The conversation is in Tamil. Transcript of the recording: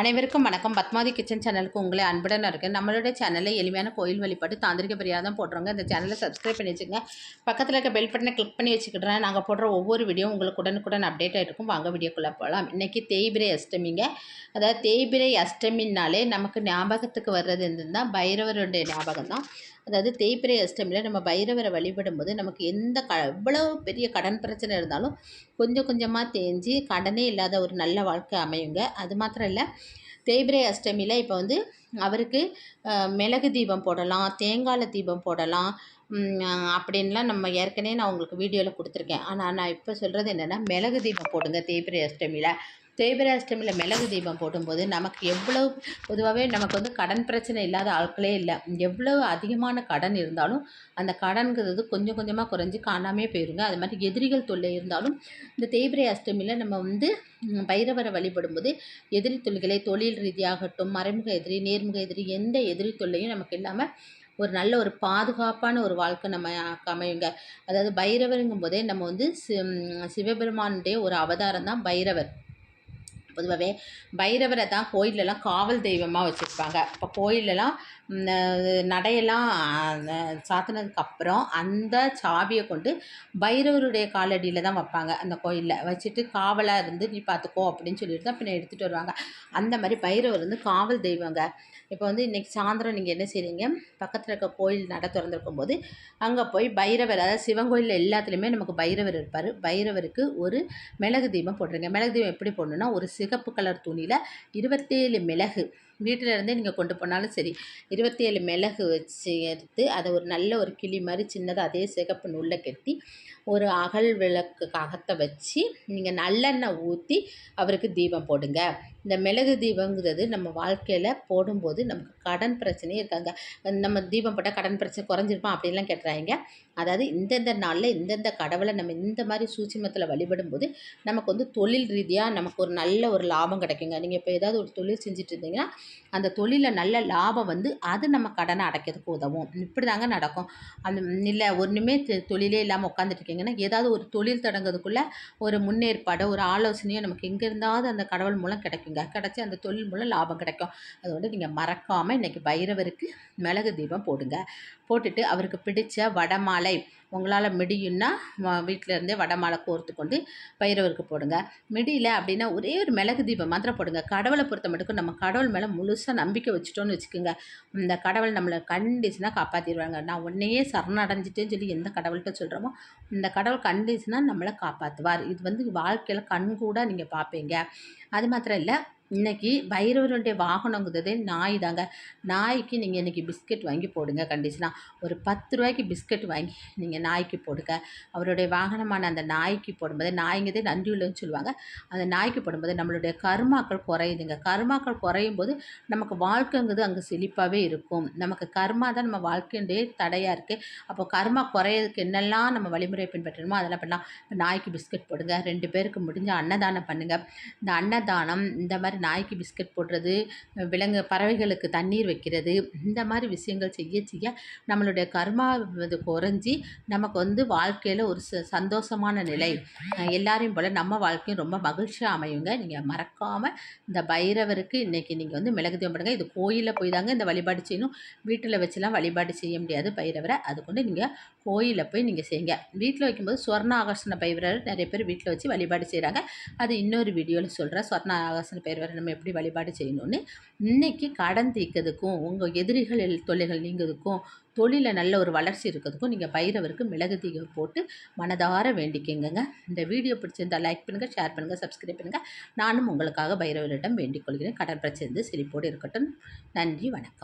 அனைவருக்கும் வணக்கம். பத்மாதி கிச்சன் சேனலுக்கு உங்களை அன்புடன் இருக்கேன். நம்மளுடைய சேனலில் எளிமையான கோயில் வழிபாடு தாந்திரிக பிரியாதம் போடுறோங்க இந்த சேனலை சப்ஸ்கிரைப் பண்ணி வச்சுங்க பக்கத்தில் இருக்க பெல் பட்டனை கிளிக் பண்ணி வச்சுக்கிட்டேன் நாங்கள் போடுற ஒவ்வொரு வீடியோ உங்களுக்கு உடனுக்குடன் அப்டேட் ஆகிருக்கும் வாங்க வீடியோக்குள்ளே போகலாம் இன்றைக்கி தேய்பிரை அஷ்டமிங்க. அதாவது தேய்பிரை அஷ்டமின்னாலே நமக்கு ஞாபகத்துக்கு வர்றது என்னன்னா பைரவருடைய ஞாபகம் தான் அதாவது தேய்பிரை அஷ்டமியில் நம்ம பைரவரை வழிபடும் போது நமக்கு எந்த க எவ்வளோ பெரிய கடன் பிரச்சனை இருந்தாலும் கொஞ்சம் கொஞ்சமாக தேஞ்சு கடனே இல்லாத ஒரு நல்ல வாழ்க்கை அமையுங்க. அது மாத்திரம் இல்லை தேய்பிரை அஷ்டமியில் இப்போ வந்து அவருக்கு மிளகு தீபம் போடலாம் தேங்காய் தீபம் போடலாம் அப்படின்லாம் நம்ம ஏற்கனவே நான் உங்களுக்கு வீடியோவில் கொடுத்துருக்கேன். ஆனால் நான் இப்போ சொல்கிறது என்னென்னா மிளகு தீபம் போடுங்க தேய்பிரை அஷ்டமியில். தேய்பிரை அஷ்டமியில் மிளகு தீபம் போடும்போது நமக்கு எவ்வளோ பொதுவாகவே நமக்கு வந்து கடன் பிரச்சனை இல்லாத ஆட்களே இல்லை. எவ்வளோ அதிகமான கடன் இருந்தாலும் அந்த கடன்கிறது கொஞ்சம் கொஞ்சமாக குறைஞ்சி காணாமே போயிருங்க. அது மாதிரி எதிரிகள் தொல்லை இருந்தாலும் இந்த தேய்பிரை அஷ்டமியில் நம்ம வந்து பைரவரை வழிபடும்போது எதிரி தொல்லைகளை தொழில் ரீதியாகட்டும் மறைமுக எதிரி நேர்முக எதிரி எந்த எதிரி தொல்லையும் நமக்கு இல்லாமல் ஒரு நல்ல ஒரு பாதுகாப்பான ஒரு வாழ்க்கை நம்ம அமையுங்க. அதாவது பைரவருங்கும் போதே நம்ம வந்து சிவபெருமானுடைய ஒரு அவதாரம் தான் பைரவர். பொதுவாகவே பைரவரை தான் கோயிலெலாம் காவல் தெய்வமாக வச்சுருப்பாங்க. இப்போ கோயிலெலாம் நடையெல்லாம் சாத்தினதுக்கப்புறம் அந்த சாவியை கொண்டு பைரவருடைய காலடியில் தான் வைப்பாங்க அந்த கோயிலில். வச்சுட்டு காவலாக இருந்து நீ பார்த்துக்கோ அப்படின்னு சொல்லிட்டு தான் பின்ன எடுத்துகிட்டு வருவாங்க. அந்த மாதிரி பைரவர் வந்து காவல் தெய்வங்க. இப்போ வந்து இன்றைக்கி சாயந்தரம் நீங்கள் என்ன செய்கிறீங்க பக்கத்தில் இருக்க கோயில் நட திறந்துருக்கும் போது அங்கே போய் பைரவர் அதாவது சிவன் கோயிலில் எல்லாத்துலேயுமே நமக்கு பைரவர் இருப்பார். பைரவருக்கு ஒரு மிளகு தீபம் போடுறீங்க மிளகு தீபம் எப்படி போடணுன்னா ஒரு சிகப்பு கலர் துணியில் இருபத்தேழு மிளகு. வீட்டில் இருந்தே நீங்கள் கொண்டு போனாலும் சரி இருபத்தி ஏழு மிளகு வச்சு எடுத்து அதை ஒரு நல்ல ஒரு கிளி மாதிரி சின்னதாக அதே சிகப்பு நூலில் கட்டி ஒரு அகல் விளக்கு அகத்தை வச்சு நீங்கள் நல்லெண்ணெய் ஊற்றி அவருக்கு தீபம் போடுங்க. இந்த மிளகு தீபங்கிறது நம்ம வாழ்க்கையில் போடும்போது நமக்கு கடன் பிரச்சனையே இருக்காங்க. நம்ம தீபம் போட்டால் கடன் பிரச்சனை குறைஞ்சிருப்பான் அப்படின்லாம் கேட்டுறாங்க. அதாவது இந்தந்த நாளில் இந்தந்த கடவுளை நம்ம இந்த மாதிரி சூட்சிமத்தில் வழிபடும்போது நமக்கு வந்து தொழில் ரீதியாக நமக்கு ஒரு நல்ல ஒரு லாபம் கிடைக்குங்க. நீங்கள் இப்போ ஏதாவது ஒரு தொழில் செஞ்சுட்டு இருந்தீங்கன்னா அந்த தொழிலில் நல்ல லாபம் வந்து அது நம்ம கடனை அடைக்கிறதுக்கு உதவும். இப்படி தாங்க நடக்கும். அந்த இல்லை ஒன்றுமே தொழிலே இல்லாமல் உட்காந்துட்டு இருக்கீங்கன்னா ஏதாவது ஒரு தொழில் தொடங்குறதுக்குள்ளே ஒரு முன்னேற்பாடோ ஒரு ஆலோசனையோ நமக்கு எங்கே இருந்தாவது அந்த கடவுள் மூலம் கிடைக்கும். கிடைக்குங்க. கிடச்சி அந்த தொழில் மூலம் லாபம் கிடைக்கும். அதோடு நீங்கள் மறக்காமல் இன்றைக்கி பைரவருக்கு மிளகு தீபம் போடுங்க. போட்டுட்டு அவருக்கு பிடித்த வடமாலை உங்களால் மிடியும்னா வீட்டில் இருந்தே வடமாலை கோர்த்து கொண்டு பைரவருக்கு போடுங்க. மிடியில் அப்படின்னா ஒரே ஒரு மிளகு தீபம் மாத்திரம் போடுங்க. கடவுளை பொறுத்த மட்டும் நம்ம கடவுள் மேலே முழுசாக நம்பிக்கை வச்சுட்டோன்னு வச்சுக்கோங்க. இந்த கடவுள் நம்மளை கண்டிஷனாக காப்பாற்றிடுவாங்க நான் உன்னையே சரணடைஞ்சிட்டேன்னு சொல்லி எந்த கடவுள்கிட்ட சொல்கிறோமோ இந்த கடவுள் கண்டிஷனாக நம்மளை காப்பாற்றுவார் இது வந்து வாழ்க்கையில் கண் கூட நீங்கள் பார்ப்பீங்க அது மாத்திரம் இல்லை இன்றைக்கி பைரவருடைய வாகனங்கிறது நாய் தாங்க நாய்க்கு நீங்கள் இன்றைக்கி பிஸ்கெட் வாங்கி போடுங்க கண்டிஷனாக ஒரு பத்து ரூபாய்க்கு பிஸ்கெட் வாங்கி நீங்கள் நாய்க்கு போடுங்க. அவருடைய வாகனமான அந்த நாய்க்கு போடும்போது நாய்ங்கிறதே நன்றி உள்ளன்னு சொல்லுவாங்க. அந்த நாய்க்கு போடும்போது நம்மளுடைய கர்மாக்கள் குறையுதுங்க. கர்மாக்கள் குறையும் போது நமக்கு வாழ்க்கைங்கிறது அங்கே செழிப்பாகவே இருக்கும். நமக்கு கர்மா தான் நம்ம வாழ்க்கையுடைய தடையாக இருக்குது அப்போ கர்மா குறையிறதுக்கு என்னெல்லாம் நம்ம வழிமுறை பின்பற்றணுமோ அதெல்லாம் பண்ணலாம். நாய்க்கு பிஸ்கெட் போடுங்க. ரெண்டு பேருக்கு முடிஞ்ச அன்னதானம் பண்ணுங்கள் இந்த அன்னதானம் இந்த மாதிரி நாய்க்கு பிஸ்கட் போடுறது விலங்கு பறவைகளுக்கு தண்ணீர் வைக்கிறது இந்த மாதிரி விஷயங்கள் செய்ய செய்ய நம்மளுடைய கர்மா இது குறைஞ்சி நமக்கு வந்து வாழ்க்கையில் ஒரு ச சந்தோஷமான நிலை. எல்லாரையும் போல் நம்ம வாழ்க்கையும் ரொம்ப மகிழ்ச்சியாக அமையுங்க. நீங்கள் மறக்காமல் இந்த பைரவருக்கு இன்றைக்கி நீங்கள் வந்து மிளகு தீபம் இது கோயிலில் போய் தாங்க இந்த வழிபாடு செய்யணும். வீட்டில் வச்சுலாம் வழிபாடு செய்ய முடியாது பைரவரை. அது கொண்டு நீங்கள் கோயிலில் போய் நீங்கள் செய்யுங்க. வீட்டில் வைக்கும்போது ஸ்வர்ண ஆகர்ஷண பைரவர் நிறைய பேர் வீட்டில் வச்சு வழிபாடு செய்கிறாங்க அது இன்னொரு வீடியோவில் சொல்கிறேன் ஸ்வர்ண ஆகர்ஷண பைரவர் அவரை நம்ம எப்படி வழிபாடு செய்யணும்னு இன்றைக்கி கடன் தீர்க்கிறதுக்கும் உங்கள் எதிரிகள் தொல்லைகள் நீங்கிறதுக்கும் தொழிலில் நல்ல ஒரு வளர்ச்சி இருக்கிறதுக்கும் நீங்கள் பயிரவருக்கு மிளகு தீகை போட்டு மனதார வேண்டிக்கங்க இந்த வீடியோ பிடிச்சிருந்தால் லைக் பண்ணுங்கள் ஷேர் பண்ணுங்கள் சப்ஸ்கிரைப் பண்ணுங்கள் நானும் உங்களுக்காக பைரவரிடம் வேண்டிக் கொள்கிறேன். கடன் பிரச்சனை சிரிப்போடு இருக்கட்டும். நன்றி வணக்கம்.